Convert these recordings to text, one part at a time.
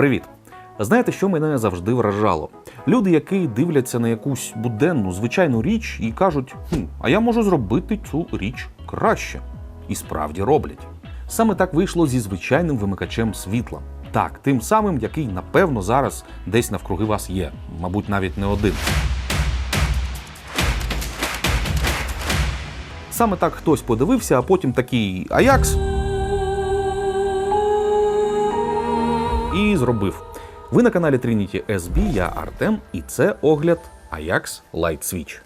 Привіт! Знаєте, що мене завжди вражало? Люди, які дивляться на якусь буденну, звичайну річ і кажуть, хм, а я можу зробити цю річ краще. І справді роблять. Саме так вийшло зі звичайним вимикачем світла. Так, тим самим, який, напевно, зараз десь навкруги вас є, мабуть, навіть не один. Саме так хтось подивився, а потім такий Аякс. І зробив. Ви на каналі Trinity SB, я Артем, і це огляд Ajax Light Switch.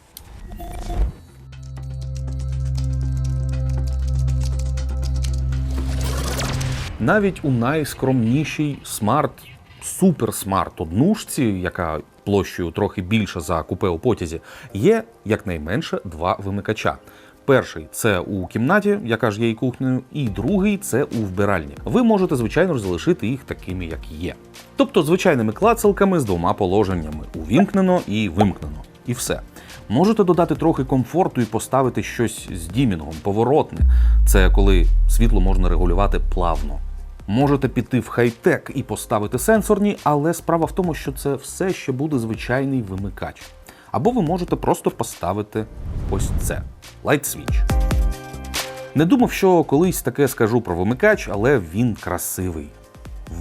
Навіть у найскромнішій смарт, суперсмарт однушці, яка площею трохи більша за купе у потязі, є якнайменше два вимикача. Перший це у кімнаті, яка ж є і кухнею, і другий це у вбиральні. Ви можете, звичайно ж, залишити їх такими, як є. Тобто звичайними клацалками з двома положеннями: увімкнено і вимкнено. І все. Можете додати трохи комфорту і поставити щось з дімінгом, поворотне. Це коли світло можна регулювати плавно. Можете піти в хай-тек і поставити сенсорні, але справа в тому, що це все ще буде звичайний вимикач. Або ви можете просто поставити ось це Light Switch. Не думав, що колись таке скажу про вимикач, але він красивий,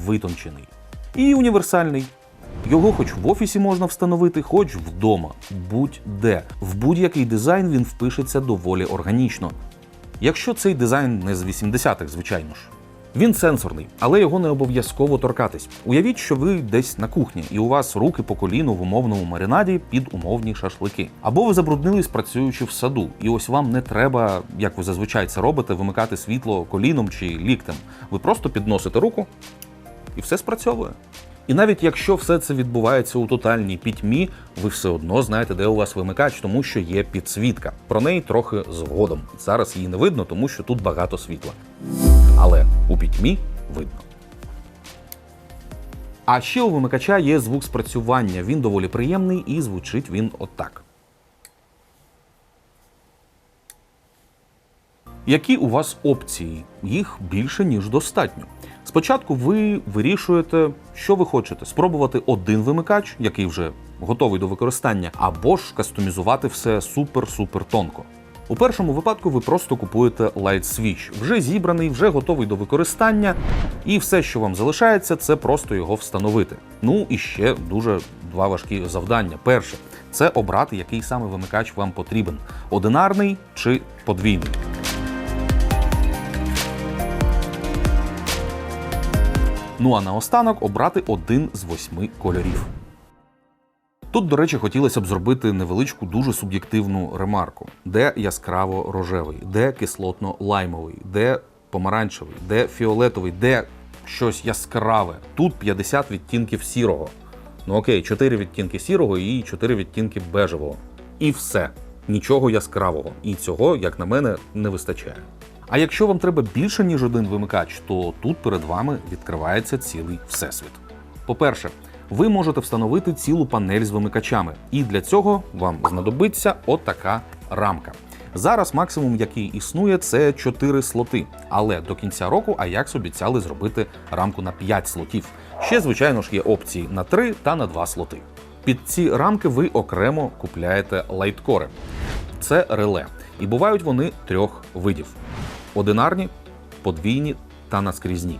витончений і універсальний. Його хоч в офісі можна встановити, хоч вдома, будь-де. В будь-який дизайн він впишеться доволі органічно. Якщо цей дизайн не з 80-х, звичайно ж. Він сенсорний, але його не обов'язково торкатись. Уявіть, що ви десь на кухні, і у вас руки по коліну в умовному маринаді під умовні шашлики. Або ви забруднились працюючи в саду, і ось вам не треба, як ви зазвичай це робите, вимикати світло коліном чи ліктем. Ви просто підносите руку і все спрацьовує. І навіть якщо все це відбувається у тотальній пітьмі, ви все одно знаєте, де у вас вимикач, тому що є підсвітка. Про неї трохи згодом. Зараз її не видно, тому що тут багато світла. Але у пітьмі видно. А ще у вимикача є звук спрацювання. Він доволі приємний і звучить він отак. Які у вас опції? Їх більше, ніж достатньо. Спочатку ви вирішуєте, що ви хочете: спробувати один вимикач, який вже готовий до використання, або ж кастомізувати все супер-супер тонко. У першому випадку ви просто купуєте Light Switch, вже зібраний, вже готовий до використання, і все, що вам залишається, це просто його встановити. Ну і ще дуже два важкі завдання. Перше це обрати, який саме вимикач вам потрібен: одинарний чи подвійний. Ну а наостанок обрати один з восьми кольорів. Тут, до речі, хотілося б зробити невеличку, дуже суб'єктивну ремарку: де яскраво рожевий, де кислотно-лаймовий, де помаранчевий, де фіолетовий, де щось яскраве. Тут 50 відтінків сірого. Ну окей, 4 відтінки сірого і 4 відтінки бежевого. І все. Нічого яскравого. І цього, як на мене, не вистачає. А якщо вам треба більше, ніж один вимикач, то тут перед вами відкривається цілий всесвіт. По-перше, ви можете встановити цілу панель з вимикачами, і для цього вам знадобиться отака рамка. Зараз максимум, який існує, це 4 слоти. Але до кінця року Ajax обіцяли зробити рамку на 5 слотів. Ще, звичайно ж, є опції на 3 та на 2 слоти. Під ці рамки ви окремо купляєте лайткори. Це реле. І бувають вони трьох видів: одинарні, подвійні та наскрізні.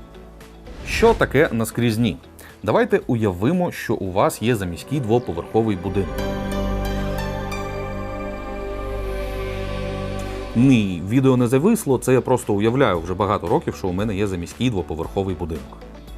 Що таке наскрізні? Давайте уявимо, що у вас є заміський двоповерховий будинок. Ні, відео не зависло, це я просто уявляю вже багато років, що у мене є заміський двоповерховий будинок.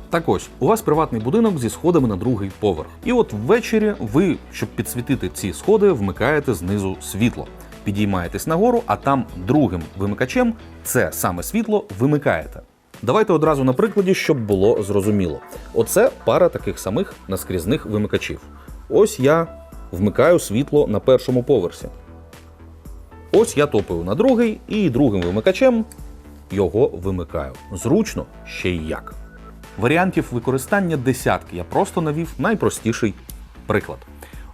Так ось, у вас приватний будинок зі сходами на другий поверх. І от ввечері ви, щоб підсвітити ці сходи, вмикаєте знизу світло. Підіймаєтесь нагору, а там другим вимикачем це саме світло вимикаєте. Давайте одразу на прикладі, щоб було зрозуміло. Оце пара таких самих наскрізних вимикачів. Ось я вмикаю світло на першому поверсі. Ось я топаю на другий і другим вимикачем його вимикаю. Зручно ще й як. Варіантів використання десятки. Я просто навів найпростіший приклад.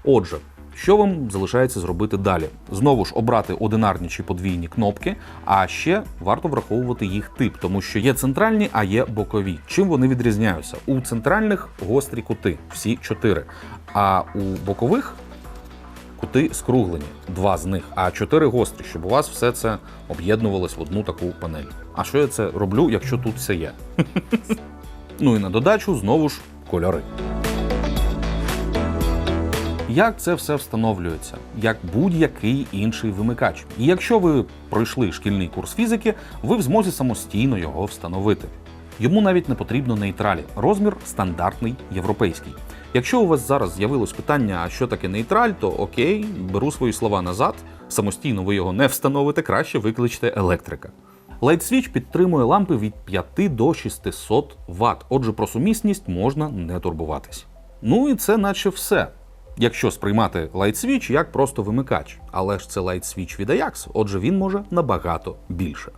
Отже, Що вам залишається зробити далі? Знову ж обрати одинарні чи подвійні кнопки, а ще варто враховувати їх тип, тому що є центральні, а є бокові. Чим вони відрізняються? У центральних гострі кути, всі чотири. А у бокових кути скруглені, два з них, а чотири гострі, щоб у вас все це об'єднувалось в одну таку панель. А що я це роблю, якщо тут все є? Ну і на додачу знову ж кольори. Як це все встановлюється, як будь-який інший вимикач. І якщо ви пройшли шкільний курс фізики, ви в змозі самостійно його встановити. Йому навіть не потрібно нейтралі. Розмір стандартний європейський. Якщо у вас зараз з'явилось питання, а що таке нейтраль, то окей, беру свої слова назад. Самостійно ви його не встановите, краще викличте електрика. Light Switch підтримує лампи від 5 до 600 Вт, отже, про сумісність можна не турбуватись. Ну і це наче все. Якщо сприймати Light Switch як просто вимикач, але ж це Light Switch від Ajax, отже він може набагато більше.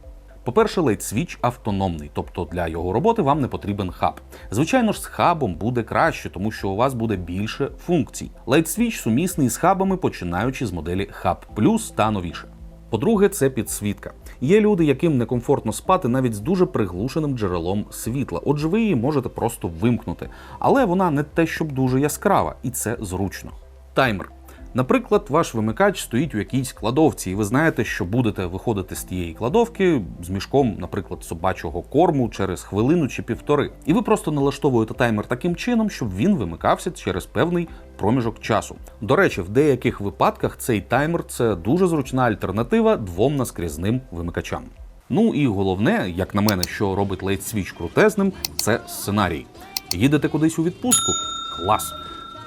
По-перше, Light Switch автономний, тобто для його роботи вам не потрібен хаб. Звичайно ж, з хабом буде краще, тому що у вас буде більше функцій. Light Switch сумісний з хабами, починаючи з моделі Hub Plus та новіше. По-друге, це підсвітка. Є люди, яким некомфортно спати навіть з дуже приглушеним джерелом світла. Отже, ви її можете просто вимкнути. Але вона не те, щоб дуже яскрава, і це зручно. Таймер. Наприклад, ваш вимикач стоїть у якійсь кладовці, і ви знаєте, що будете виходити з тієї кладовки з мішком, наприклад, собачого корму через хвилину чи півтори. І ви просто налаштовуєте таймер таким чином, щоб він вимикався через певний проміжок часу. До речі, в деяких випадках цей таймер це дуже зручна альтернатива двом наскрізним вимикачам. Ну і головне, як на мене, що робить Light Switch крутезним, це сценарій. Їдете кудись у відпустку? Клас!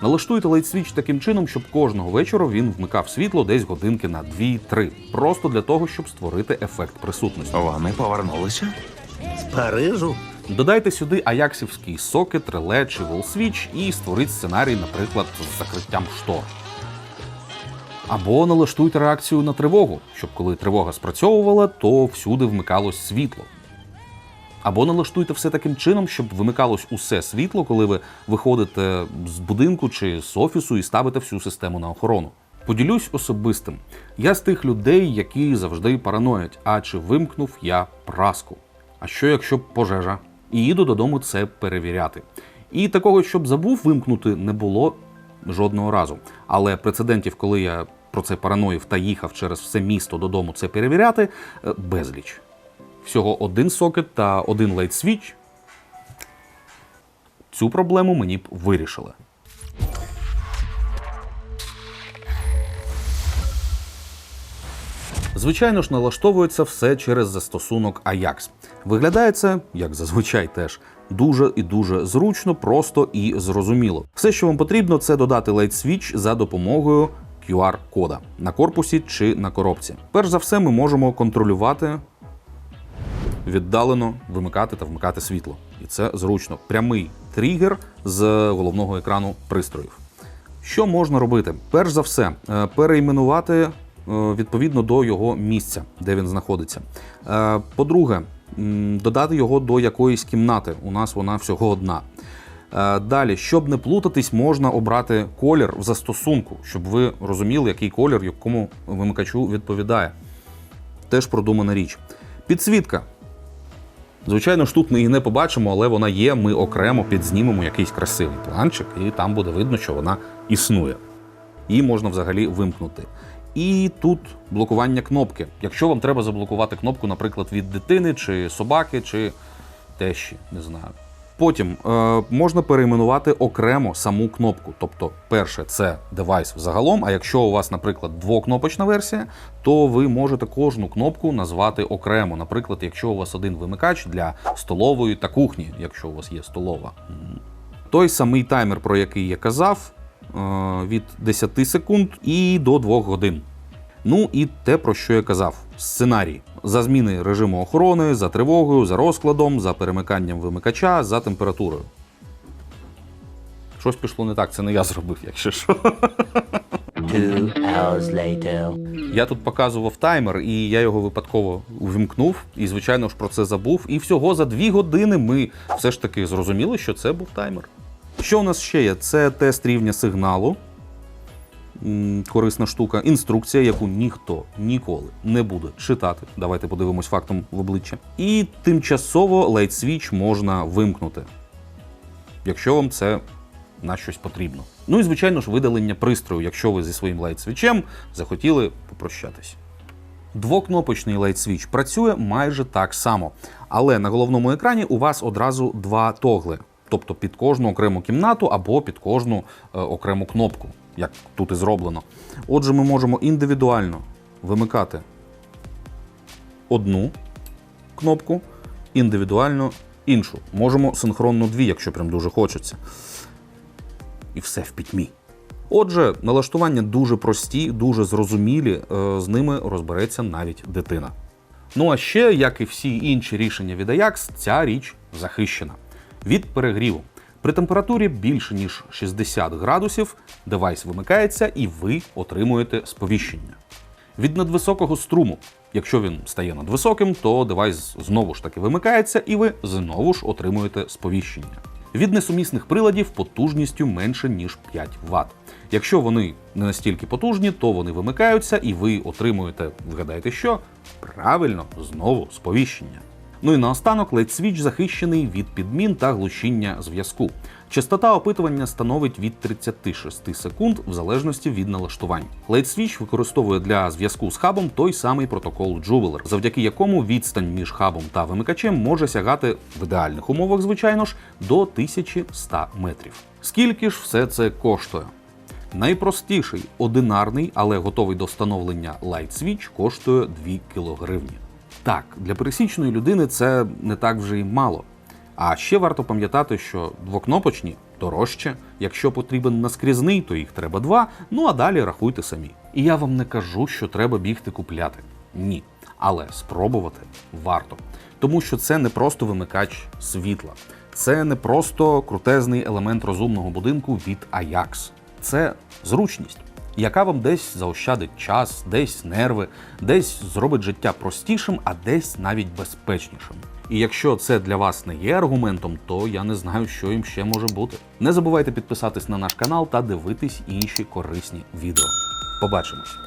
Налаштуйте Switch таким чином, щоб кожного вечора він вмикав світло десь годинки на 2-3. Просто для того, щоб створити ефект присутності. Вони повернулися? З Парижу? Додайте сюди аяксівський сокет, реле чи волсвіч і створіть сценарій, наприклад, з закриттям штор. Або налаштуйте реакцію на тривогу, щоб коли тривога спрацьовувала, то всюди вмикалось світло. Або налаштуйте все таким чином, щоб вимикалось усе світло, коли ви виходите з будинку чи з офісу і ставите всю систему на охорону. Поділюсь особистим. Я з тих людей, які завжди параноять, а чи вимкнув я праску? А що якщо пожежа? І їду додому це перевіряти. І такого, щоб забув вимкнути, не було жодного разу. Але прецедентів, коли я про це параноїв та їхав через все місто додому це перевіряти, е, безліч. Всього один сокет та один Switch. Цю проблему мені б вирішили. Звичайно ж, налаштовується все через застосунок Ajax. Виглядає це, як зазвичай теж, дуже і дуже зручно, просто і зрозуміло. Все, що вам потрібно, це додати Light Switch за допомогою QR-кода на корпусі чи на коробці. Перш за все, ми можемо контролювати віддалено вимикати та вмикати світло. І це зручно. Прямий тригер з головного екрану пристроїв. Що можна робити? Перш за все, е, перейменувати е, відповідно до його місця, де він знаходиться. Е, По-друге, додати його до якоїсь кімнати. У нас вона всього одна. Далі, щоб не плутатись, можна обрати колір в застосунку, щоб ви розуміли, який колір якому вимикачу відповідає. Теж продумана річ. Підсвітка. Звичайно ж, тут ми її не побачимо, але вона є. Ми окремо підзнімемо якийсь красивий планчик, і там буде видно, що вона існує. Її можна взагалі вимкнути. І тут блокування кнопки. Якщо вам треба заблокувати кнопку, наприклад, від дитини, чи собаки, чи тещі, не знаю. Потім е, можна перейменувати окремо саму кнопку. Тобто, перше, це девайс загалом. А якщо у вас, наприклад, двокнопочна версія, то ви можете кожну кнопку назвати окремо. Наприклад, якщо у вас один вимикач для столової та кухні, якщо у вас є столова. Той самий таймер, про який я казав, е, від 10 секунд і до 2 годин. Ну і те, про що я казав: сценарій за зміни режиму охорони, за тривогою, за розкладом, за перемиканням вимикача, за температурою. Щось пішло не так, це не я зробив, якщо що. Hours later. Я тут показував таймер, і я його випадково увімкнув, і, звичайно ж, про це забув. І всього за дві години ми все ж таки зрозуміли, що це був таймер. Що у нас ще є? Це тест рівня сигналу. Корисна штука. Інструкція, яку ніхто ніколи не буде читати. Давайте подивимось фактом в обличчя. І тимчасово Switch можна вимкнути, якщо вам це на щось потрібно. Ну і звичайно ж видалення пристрою, якщо ви зі своїм Switch захотіли попрощатись. Двокнопочний Switch працює майже так само, але на головному екрані у вас одразу два тогли, тобто під кожну окрему кімнату або під кожну е, окрему кнопку, як тут і зроблено. Отже, ми можемо індивідуально вимикати одну кнопку, індивідуально іншу. Можемо синхронно дві, якщо прям дуже хочеться. І все в пітьмі. Отже, налаштування дуже прості, дуже зрозумілі, е, з ними розбереться навіть дитина. Ну а ще, як і всі інші рішення від Ajax, ця річ захищена від перегріву. При температурі більше ніж 60 градусів девайс вимикається і ви отримуєте сповіщення. Від надвисокого струму. Якщо він стає надвисоким, то девайс знову ж таки вимикається, і ви знову ж отримуєте сповіщення. Від несумісних приладів потужністю менше ніж 5 Вт. Якщо вони не настільки потужні, то вони вимикаються, і ви отримуєте, вгадайте що? Правильно, знову сповіщення. Ну і наостанок Light Switch захищений від підмін та глушіння зв'язку. Частота опитування становить від 36 секунд в залежності від налаштувань. Light Switch використовує для зв'язку з хабом той самий протокол Jubiler, завдяки якому відстань між хабом та вимикачем може сягати в ідеальних умовах, звичайно ж, до 1100 метрів. Скільки ж все це коштує? Найпростіший одинарний, але готовий до встановлення Switch коштує 2 кілогривні. Так, для пересічної людини це не так вже й мало. А ще варто пам'ятати, що двокнопочні дорожче. Якщо потрібен наскрізний, то їх треба два. Ну а далі рахуйте самі. І я вам не кажу, що треба бігти купляти. Ні. Але спробувати варто. Тому що це не просто вимикач світла, це не просто крутезний елемент розумного будинку від Ajax. Це зручність, яка вам десь заощадить час, десь нерви, десь зробить життя простішим, а десь навіть безпечнішим. І якщо це для вас не є аргументом, то я не знаю, що їм ще може бути. Не забувайте підписатись на наш канал та дивитись інші корисні відео. Побачимось!